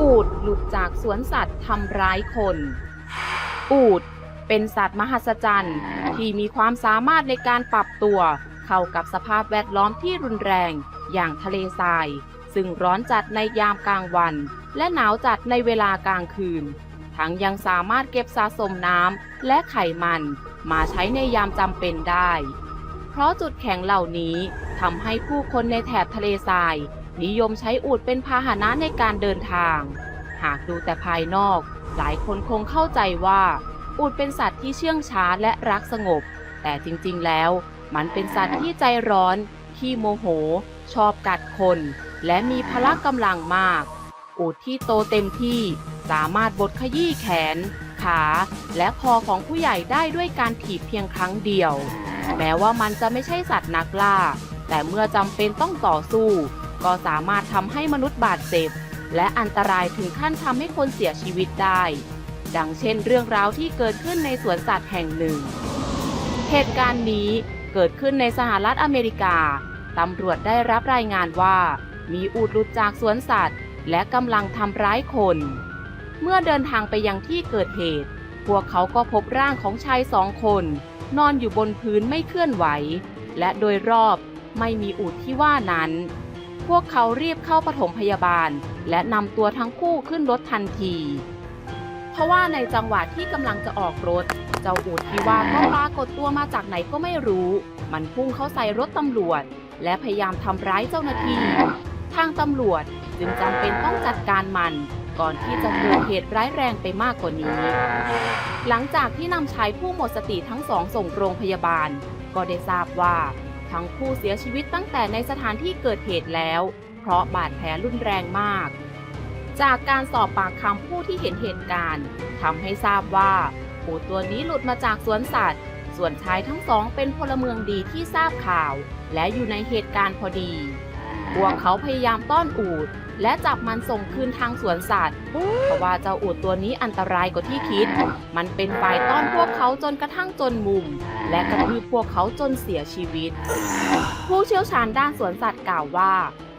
อูดหลุดจากสวนสัตว์ทำร้ายคน อูฐเป็นสัตว์มหัศจรรย์ที่มีความสามารถในการปรับตัว เข้ากับสภาพแวดล้อมที่รุนแรงอย่างทะเลทราย ซึ่งร้อนจัดในยามกลางวัน และหนาวจัดในเวลากลางคืน ทั้งยังสามารถเก็บสะสมน้ำและไขมันมาใช้ในยามจำเป็นได้ เพราะจุดแข็งเหล่านี้ทำให้ผู้คนในแถบทะเลทราย นิยมใช้อูฐเป็นพาหนะในการเดินทาง หากดูแต่ภายนอก หลายคนคงเข้าใจว่า อูฐเป็นสัตว์ที่เชื่องช้าและรักสงบ แต่จริงๆแล้ว มันเป็นสัตว์ที่ใจร้อน ขี้โมโห ชอบกัดคน และมีพละกำลังมาก อูฐที่โตเต็มที่สามารถบดขยี้แขน ขา และคอของผู้ใหญ่ได้ด้วยการถีบเพียงครั้งเดียว แม้ว่ามันจะไม่ใช่สัตว์นักล่า แต่เมื่อจำเป็นต้องต่อสู้ ก็สามารถทำให้มนุษย์บาดเจ็บ และอันตรายถึงขั้นทำให้คนเสียชีวิตได้ ดังเช่นเรื่องราวที่เกิดขึ้นในสวนสัตว์แห่งหนึ่ง เหตุการณ์นี้เกิดขึ้นในสหรัฐอเมริกา ตำรวจได้รับรายงานว่า มีอูฐหลุดจากสวนสัตว์ และกำลังทำร้ายคน เมื่อเดินทางไปยังที่เกิดเหตุ พวกเขาก็พบร่างของชายสองคน นอนอยู่บนพื้นไม่เคลื่อนไหว และโดยรอบไม่มีอูฐที่ว่านั้น พวกเขารีบเข้าปฐมพยาบาล และนำตัวทั้งคู่ขึ้นรถทันที เพราะว่าในจังหวะที่กำลังจะออกรถ เจ้าอูฐที่ว่าก็ปรากฏตัวมาจากไหนก็ไม่รู้ มันพุ่งเข้าใส่รถตำรวจ และพยายามทำร้ายเจ้าหน้าที่ ทางตำรวจจึงจำเป็นต้องจัดการมันก่อนที่จะเกิดเหตุร้ายแรงไปมากกว่านี้ หลังจากที่นำชายผู้หมดสติทั้งสองส่งโรงพยาบาล ก็ได้ทราบว่า ทั้งคู่เสียชีวิตตั้งแต่ในสถานที่เกิดเหตุแล้ว เพราะบาดแผลรุนแรงมาก จากการสอบปากคำผู้ที่เห็นเหตุการณ์ทำให้ทราบว่าปูตัวนี้หลุดมาจากสวนสัตว์ ส่วนชายทั้งสองเป็นพลเมืองดีที่ทราบข่าว และอยู่ในเหตุการณ์พอดี พวกเขาพยายามต้อนอูด และจับมันส่งคืนทางสวนสัตว์เพราะว่าเจ้าอูดตัวนี้อันตรายกว่าที่คิด มันเป็นฝ่ายต้อนพวกเขาจนกระทั่งจนมุม และกระทืบพวกเขาจนเสียชีวิต ผู้เชี่ยวชาญด้านสวนสัตว์กล่าวว่า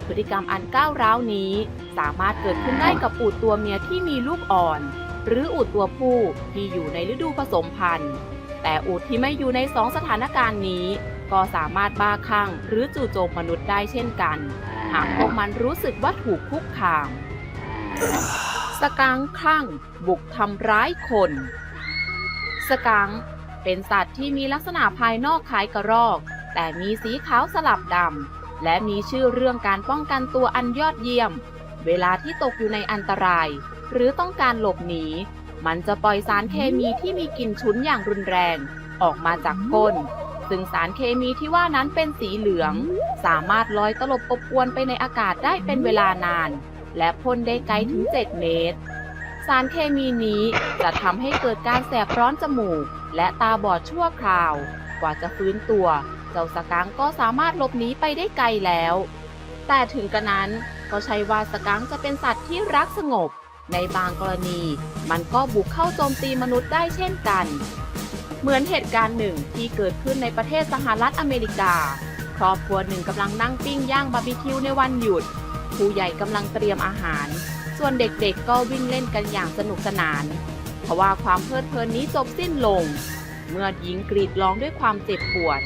พฤติกรรมอันก้าวร้าวนี้ สามารถเกิดขึ้นได้กับอูดตัวเมียที่มีลูกอ่อน หรืออูดตัวผู้ที่อยู่ในฤดูผสมพันธุ์ แต่อูดที่ไม่อยู่ในสองสถานการณ์นี้ ก็สามารถบ้าคลั่งหรือจู่โจมมนุษย์ได้เช่นกัน หากพวกมันรู้สึกว่าถูกคุกคาม สกังค์คลั่งบุกทำร้ายคน สกังค์เป็นสัตว์ที่มีลักษณะภายนอกคล้ายกระรอก แต่มีสีขาวสลับดำ และมีชื่อเรื่องการป้องกันตัวอันยอดเยี่ยม เวลาที่ตกอยู่ในอันตราย หรือต้องการหลบหนี มันจะปล่อยสารเคมีที่มีกลิ่นฉุนอย่างรุนแรง ออกมาจากก้น ซึ่งสารเคมีที่ว่านั้นเป็นสีเหลือง สามารถลอยตลบอบอวนไปในอากาศได้เป็นเวลานาน และพ่นได้ไกลถึง 7 เมตร สารเคมีนี้จะทำให้เกิดการแสบร้อนจมูก และตาบอดชั่วคราว กว่าจะฟื้นตัว เจ้าสกังก็สามารถหลบหนีไปได้ไกลแล้ว แต่ถึงกระนั้นก็ใช่ว่าสกังจะเป็นสัตว์ที่รักสงบ ในบางกรณี มันก็บุกเข้าโจมตีมนุษย์ได้เช่นกัน เหมือนเหตุการณ์หนึ่งที่เกิดขึ้นในประเทศสหรัฐอเมริกา ครอบครัวหนึ่งกำลังนั่งปิ้งย่างบาร์บีคิวในวันหยุด ผู้ใหญ่กำลังเตรียมอาหาร ส่วนเด็กๆก็วิ่งเล่นกันอย่างสนุกสนาน เพราะว่าความเพลิดเพลินนี้จบสิ้นลง เมื่อหญิงกรีดร้องด้วยความเจ็บปวด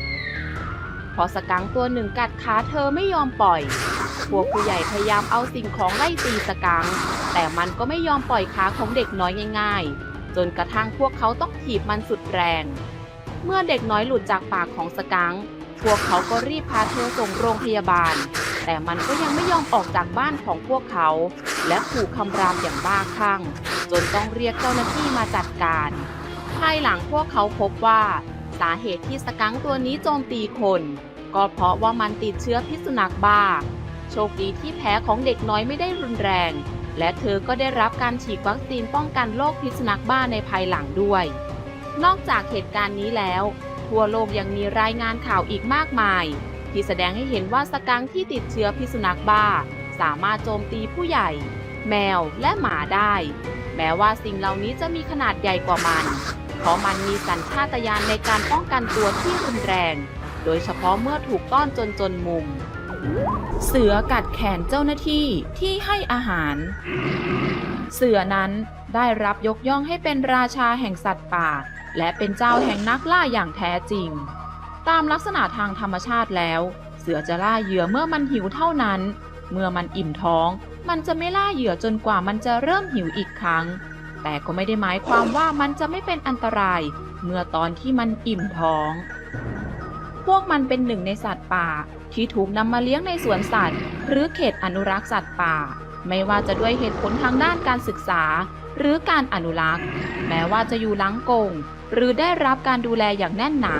พอสกังตัวหนึ่งกัดขาเธอไม่ยอมปล่อย พวกผู้ใหญ่พยายามเอาสิ่งของไล่ตีสกัง แต่มันก็ไม่ยอมปล่อยขาของเด็กน้อยง่าย ๆ จนกระทั่งพวกเขาต้องถีบมันสุดแรง เมื่อเด็กน้อยหลุดจากปากของสกังค์พวกเขาก็รีบพาเธอส่งโรงพยาบาล แต่มันก็ยังไม่ยอมออกจากบ้านของพวกเขา และขู่คำรามอย่างบ้าคลั่ง จนต้องเรียกเจ้าหน้าที่มาจัดการ ภายหลังพวกเขาพบว่า สาเหตุที่สกังค์ตัวนี้โจมตีคน ก็เพราะว่ามันติดเชื้อพิษสุนัขบ้า โชคดีที่แผลของเด็กน้อยไม่ได้รุนแรง และเธอก็ได้รับการฉีดวัคซีนป้องกันโรคพิษสุนัขบ้าในภายหลังด้วย นอกจากเหตุการณ์นี้แล้ว ทั่วโลกยังมีรายงานข่าวอีกมากมาย ที่แสดงให้เห็นว่าสกังที่ติดเชื้อพิษสุนัขบ้า สามารถโจมตีผู้ใหญ่ แมวและหมาได้ แม้ว่าสิ่งเหล่านี้จะมีขนาดใหญ่กว่ามัน เพราะมันมีสัญชาตญาณในการป้องกันตัวที่รุนแรง โดยเฉพาะเมื่อถูกต้อนจนจนมุม เสือกัดแขนเจ้าหน้าที่ที่ให้อาหาร เสือนั้นได้รับยกย่องให้เป็นราชาแห่งสัตว์ป่า และเป็นเจ้าแห่งนักล่าอย่างแท้จริง ตามลักษณะทางธรรมชาติแล้ว เสือจะล่าเหยื่อเมื่อมันหิวเท่านั้น เมื่อมันอิ่มท้อง มันจะไม่ล่าเหยื่อจนกว่ามันจะเริ่มหิวอีกครั้ง แต่ก็ไม่ได้หมายความว่ามันจะไม่เป็นอันตราย เมื่อตอนที่มันอิ่มท้อง พวกมันเป็นหนึ่งในสัตว์ป่า ที่ถูกนำมาเลี้ยงในสวนสัตว์ หรือเขตอนุรักษ์สัตว์ป่า ไม่ว่าจะด้วยเหตุผลทางด้านการศึกษา หรือการอนุรักษ์ แม้ว่าจะอยู่หลังกงหรือได้รับการดูแลอย่างแน่นหนา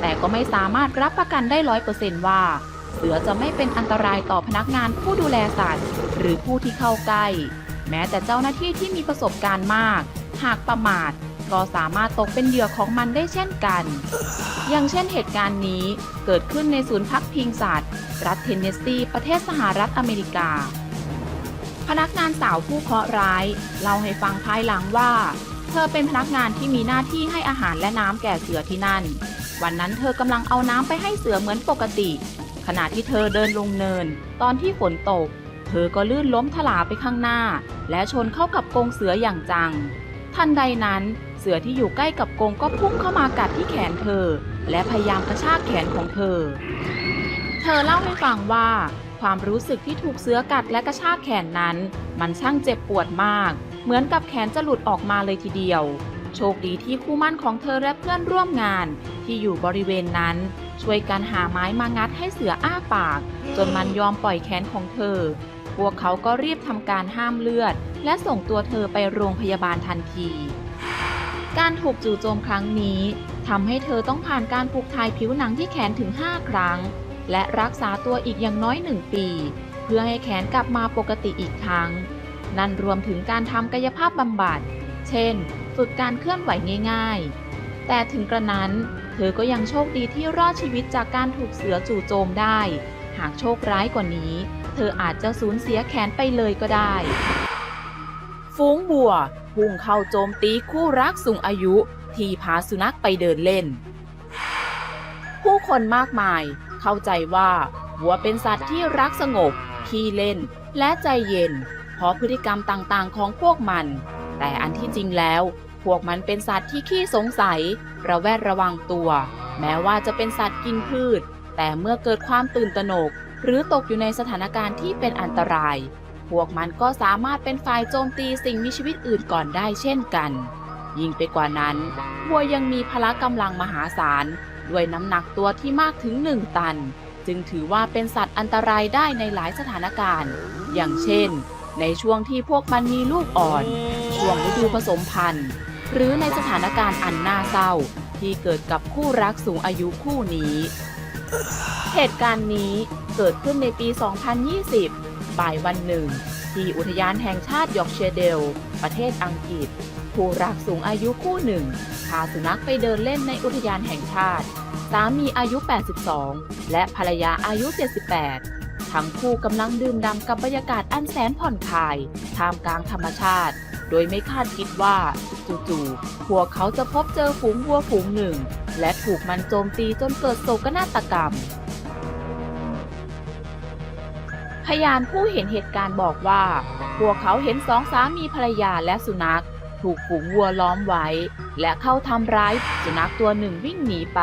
แต่ก็ไม่สามารถรับประกันได้ร้อยเปอร์เซนต์ว่า เสือจะไม่เป็นอันตรายต่อพนักงานผู้ดูแลสัตว์ หรือผู้ที่เข้าใกล้ แม้แต่เจ้าหน้าที่ที่มีประสบการณ์มาก หากประมาทก็สามารถตกเป็นเหยื่อของมันได้เช่นกัน อย่างเช่นเหตุการณ์นี้เกิดขึ้นในศูนย์พักพิงสัตว์ รัฐเทนเนสซี ประเทศสหรัฐอเมริกา พนักงานสาวผู้เคราะห์ร้าย เล่าให้ฟังภายหลังว่า เธอเป็นพนักงานที่มีหน้าที่ให้อาหารและน้ำแก่เสือที่นั่น วันนั้นเธอกำลังเอาน้ำไปให้เสือเหมือนปกติ ขณะที่เธอเดินลงเนิน ตอนที่ฝนตก เธอก็ลื่นล้มถลาไปข้างหน้า และชนเข้ากับกรงเสืออย่างจัง ทันใดนั้น สือที่อยู่ใกล้กับกรงก็พุ่งเข้ามากัดที่แขนเธอ และพยายามกระชากแขนของเธอ เธอเล่าให้ฟังว่า ความรู้สึกที่ถูกเสือกัดและกระชากแขนนั้น มันช่างเจ็บปวดมาก เหมือนกับแขนจะหลุดออกมาเลยทีเดียว โชคดีที่คู่มั่นของเธอและเพื่อนร่วมงาน ที่อยู่บริเวณนั้น ช่วยกันหาไม้มางัดให้เสืออ้าปาก จนมันยอมปล่อยแขนของเธอพวกเขาก็รีบทำการห้ามเลือด และส่งตัวเธอไปโรงพยาบาลทันที การถูกจู่โจมครั้งนี้ทำให้เธอต้องผ่านการผูกทายผิวหนังที่แขนถึง 5 ครั้ง และรักษาตัวอีกอย่างน้อย 1 ปี เพื่อให้แขนกลับมาปกติอีกครั้ง นั่นรวมถึงการทำกายภาพบำบัด เช่น ฝึกการเคลื่อนไหวง่าย ๆ แต่ถึงกระนั้น เธอก็ยังโชคดีที่รอดชีวิตจากการถูกเสือจู่โจมได้ หากโชคร้ายกว่านี้ เธออาจจะสูญเสียแขนไปเลยก็ได้ฝูงวัว พุ่งเข้าโจมตีคู่รักสูงอายุที่พาสุนัขไปเดินเล่น ผู้คนมากมายเข้าใจว่าวัวเป็นสัตว์ที่รักสงบขี้เล่น และใจเย็น เพราะพฤติกรรมต่างๆ ของพวกมัน แต่อันที่จริงแล้ว พวกมันเป็นสัตว์ที่ขี้สงสัย ระแวดระวังตัว แม้ว่าจะเป็นสัตว์กินพืช แต่เมื่อเกิดความตื่นตระหนก หรือตกอยู่ในสถานการณ์ที่เป็นอันตราย พวกมันก็สามารถเป็นฝ่ายโจมตีสิ่งมีชีวิตอื่นก่อนได้เช่นกัน ยิ่งไปกว่านั้นวัวยังมีพละกำลังมหาศาล ด้วยน้ำหนักตัวที่มากถึง1ตัน จึงถือว่าเป็นสัตว์อันตรายได้ในหลายสถานการณ์ อย่างเช่น ในช่วงที่พวกมันมีลูกอ่อน ช่วงฤดูผสมพันธุ์ หรือในสถานการณ์อันน่าเศร้า ที่เกิดกับคู่รักสูงอายุคู่นี้ เหตุการณ์นี้เกิดขึ้นในปี 2020 บ่ายวันหนึ่ง ที่อุทยานแห่งชาติยอร์กเชียร์เดล ประเทศอังกฤษคู่รักสูงอายุคู่หนึ่งพาสุนัขไปเดินเล่นในอุทยานแห่งชาติ สามีอายุ 82 และภรรยาอายุ 78 ทั้งคู่กำลังดื่มด่ำกับบรรยากาศอันแสนผ่อนคลาย ท่ามกลางธรรมชาติ โดยไม่คาดคิดว่า จู่ๆพวกเขาจะพบเจอฝูงวัวฝูงหนึ่ง และถูกมันโจมตีจนเกิดโศกนาฏกรรม พยานผู้เห็นเหตุการณ์บอกว่า พวกเขาเห็นสองสามีภรรยาและสุนัข ถูกฝูงวัวล้อมไว้ และเข้าทำร้าย สุนัขตัวหนึ่งวิ่งหนีไป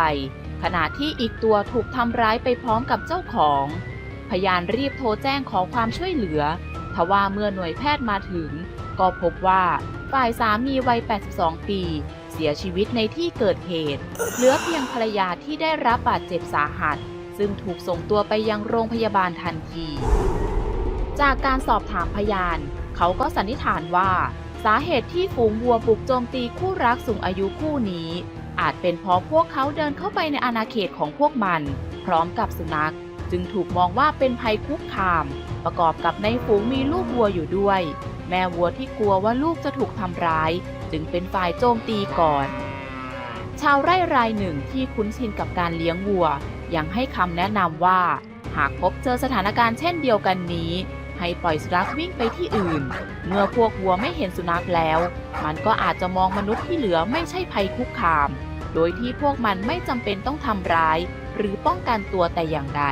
ขณะที่อีกตัวถูกทำร้ายไปพร้อมกับเจ้าของ พยานรีบโทรแจ้งขอความช่วยเหลือ ทว่าเมื่อหน่วยแพทย์มาถึง ก็พบว่าฝ่ายสามีวัย 82 ปี เสียชีวิตในที่เกิดเหตุ เหลือเพียงภรรยาที่ได้รับบาดเจ็บสาหัส ซึ่งถูกส่งตัวไปยังโรงพยาบาลทันที จากการสอบถามพยาน เขาก็สันนิษฐานว่า สาเหตุที่ฝูงวัวบุกโจมตีคู่รักสูงอายุคู่นี้ อาจเป็นเพราะพวกเขาเดินเข้าไปในอาณาเขตของพวกมัน พร้อมกับสุนัข จึงถูกมองว่าเป็นภัยคุกคาม ประกอบกับในฝูงมีลูกวัวอยู่ด้วย แม่วัวที่กลัวว่าลูกจะถูกทำร้าย จึงเป็นฝ่ายโจมตีก่อน ชาวไร่รายหนึ่งที่คุ้นชินกับการเลี้ยงวัว ยังให้คำแนะนำว่า หากพบเจอสถานการณ์เช่นเดียวกันนี้ ให้ปล่อยสุนัขวิ่งไปที่อื่น เมื่อพวกวัวไม่เห็นสุนัขแล้ว มันก็อาจจะมองมนุษย์ที่เหลือไม่ใช่ภัยคุกคาม โดยที่พวกมันไม่จำเป็นต้องทำร้าย หรือป้องกันตัวแต่อย่างใด